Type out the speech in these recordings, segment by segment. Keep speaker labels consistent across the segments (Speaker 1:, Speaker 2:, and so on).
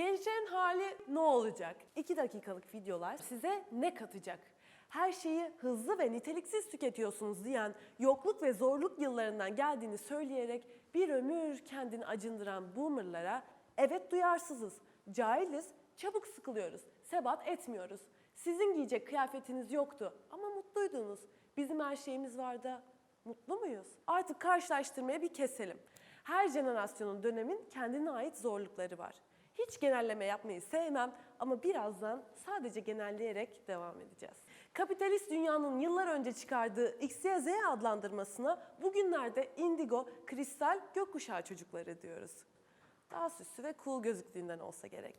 Speaker 1: Gençlerin hali ne olacak? 2 dakikalık videolar size ne katacak? Her şeyi hızlı ve niteliksiz tüketiyorsunuz diyen, yokluk ve zorluk yıllarından geldiğini söyleyerek bir ömür kendini acındıran boomerlara evet duyarsızız, cahiliz, çabuk sıkılıyoruz, sebat etmiyoruz. Sizin giyecek kıyafetiniz yoktu ama mutluydunuz. Bizim her şeyimiz vardı. Mutlu muyuz? Artık karşılaştırmaya bir keselim. Her jenerasyonun dönemin kendine ait zorlukları var. Hiç genelleme yapmayı sevmem ama birazdan sadece genelleyerek devam edeceğiz. Kapitalist dünyanın yıllar önce çıkardığı X, Y, Z adlandırmasına bugünlerde indigo, kristal, gökkuşağı çocukları diyoruz. Daha süslü ve cool gözüktüğünden olsa gerek.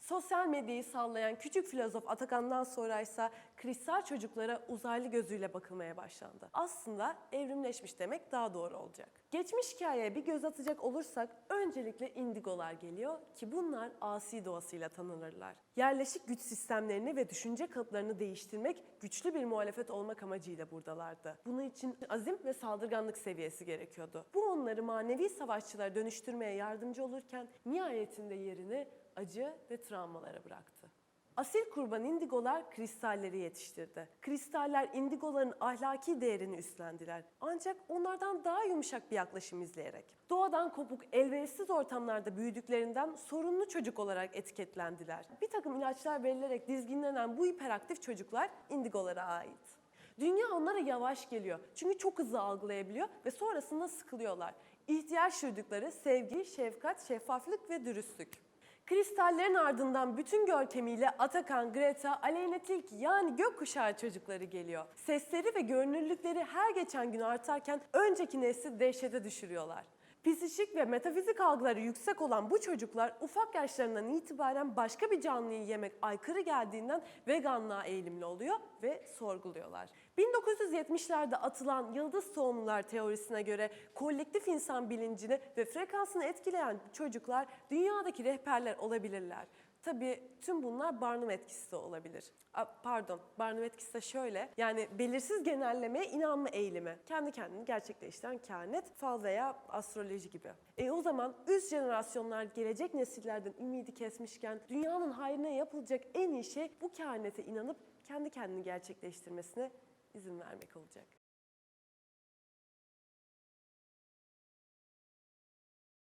Speaker 1: Sosyal medyayı sallayan küçük filozof Atakan'dan sonra ise kristal çocuklara uzaylı gözüyle bakılmaya başlandı. Aslında evrimleşmiş demek daha doğru olacak. Geçmiş hikayeye bir göz atacak olursak öncelikle indigolar geliyor ki bunlar asi doğasıyla tanınırlar. Yerleşik güç sistemlerini ve düşünce kalıplarını değiştirmek güçlü bir muhalefet olmak amacıyla buradalardı. Bunun için azim ve saldırganlık seviyesi gerekiyordu. Bu onları manevi savaşçılara dönüştürmeye yardımcı olurken nihayetinde yerini acı ve travmalara bıraktı. Asil kurban indigolar kristalleri yetiştirdi. Kristaller indigoların ahlaki değerini üstlendiler. Ancak onlardan daha yumuşak bir yaklaşım izleyerek. Doğadan kopuk, elverişsiz ortamlarda büyüdüklerinden sorunlu çocuk olarak etiketlendiler. Bir takım ilaçlar verilerek dizginlenen bu hiperaktif çocuklar indigolara ait. Dünya onlara yavaş geliyor. Çünkü çok hızlı algılayabiliyor ve sonrasında sıkılıyorlar. İhtiyaç duydukları sevgi, şefkat, şeffaflık ve dürüstlük. Kristallerin ardından bütün görkemiyle Atakan, Greta, Aleyna Tilki yani gökkuşağı çocukları geliyor. Sesleri ve görünürlükleri her geçen gün artarken önceki nesli dehşete düşürüyorlar. Psikik ve metafizik algıları yüksek olan bu çocuklar ufak yaşlarından itibaren başka bir canlıyı yemek aykırı geldiğinden veganlığa eğilimli oluyor ve sorguluyorlar. 1970'lerde atılan yıldız tohumlular teorisine göre kolektif insan bilincini ve frekansını etkileyen çocuklar dünyadaki rehberler olabilirler. Tabii tüm bunlar Barnum etkisi de olabilir. A, pardon, Barnum etkisi de şöyle. Yani belirsiz genellemeye inanma eğilimi. Kendi kendini gerçekleştiren kehanet, fal veya astroloji gibi. E o zaman üst jenerasyonlar gelecek nesillerden ümidi kesmişken dünyanın hayrına yapılacak en iyi şey bu kehanete inanıp kendi kendini gerçekleştirmesine izin vermek olacak.